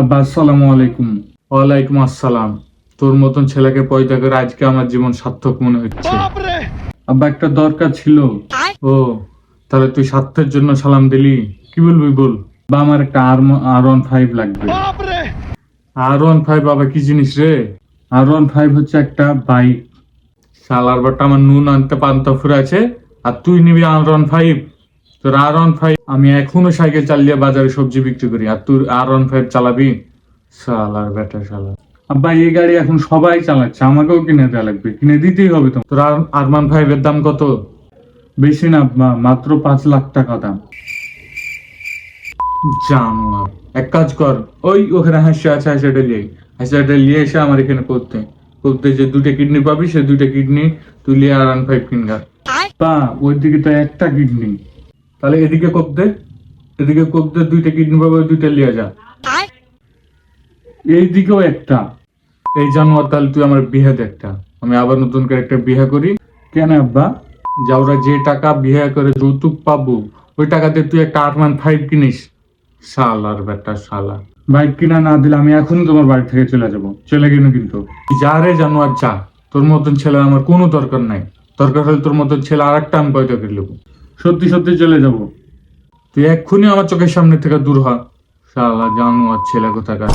আব্বা আসসালামু আলাইকুম। ওয়ালাইকুম আসসালাম। তোর মতন ছেলেকে পয়দা করে আজকে আমার জীবন সার্থক মনে হচ্ছে। আব্বা একটা দরকার ছিল। ও তাহলে তুই স্বার্থের জন্য সালাম দিলি? কি বলবি বল? বা আমার একটা আর আর ওয়ান ফাইভ লাগবে। আর ওয়ান ফাইভ বাবা কি জিনিস রে? আর ওয়ান ফাইভ হচ্ছে একটা বাইক। শালার বাটা আমার নুন আনতে পান্তা ফুরে আছে আর তুই নিবি আর ওয়ান ফাইভ। তোর আর ওয়ান ফাইভ আমি এখনও সাইকেল চালিয়ে বাজারে সবজি বিক্রি করি। আর তুই আর ওয়ান ফাইভ চালাবি? শালার বেটা শালা। আব্বা এই গাড়ি এখন সবাই চালাচ্ছে আমাকেও কিনে দেওয়া লাগবে কিনে দিতেই হবে তো। তোর আর আরমান ফাইভের দাম কত? বেশি না আব্বা মাত্র পাঁচ লাখ টাকা দাম। জানোয়ার এক কাজ কর ওই ওখানে হাসি আছে হাসিটা নিয়ে হাসিটা নিয়ে এসে আমার এখানে করতে। করতে যে দুটো কিডনি পাবি সে দুটো কিডনি তুই লিয়ে আর ওয়ান ফাইভ কিনগা। পা ওই দিকে তো একটা কিডনি। তাহলে এদিকে কোপ দে এদিকে কোপ দে দুইটা কিডনি পাবে দুইটা লিয়ে যা। এই দিকেও একটা। এই জানোয়ার তাহলে তুই আমার বিহে দে একটা। আমি আবার নতুন করে একটা বিয়ে করি। কেন আব্বা? যা ওরা যে টাকা বিয়ে করে যৌতুক পাবো ওই টাকাতে তুই একটা আটমান ফাইভ কিনিস। শালার বেটা শালা। বাইক কিনা না দিলে আমি এখনই তোমার বাড়ি থেকে চলে যাব। চলে গেল কিন্তু। যা রে জানোয়ার যা। তোর মতন ছেলে আমার কোনো দরকার নাই। দরকার হলে তোর মতন ছেলে আর একটা আমি পয়দা করে নেব। সত্যি সত্যি চলে যাব। তুই এক্ষুনি আমার চোখের সামনে থেকে দূর হ, শালা জানো আর ছেলে কোথাকার।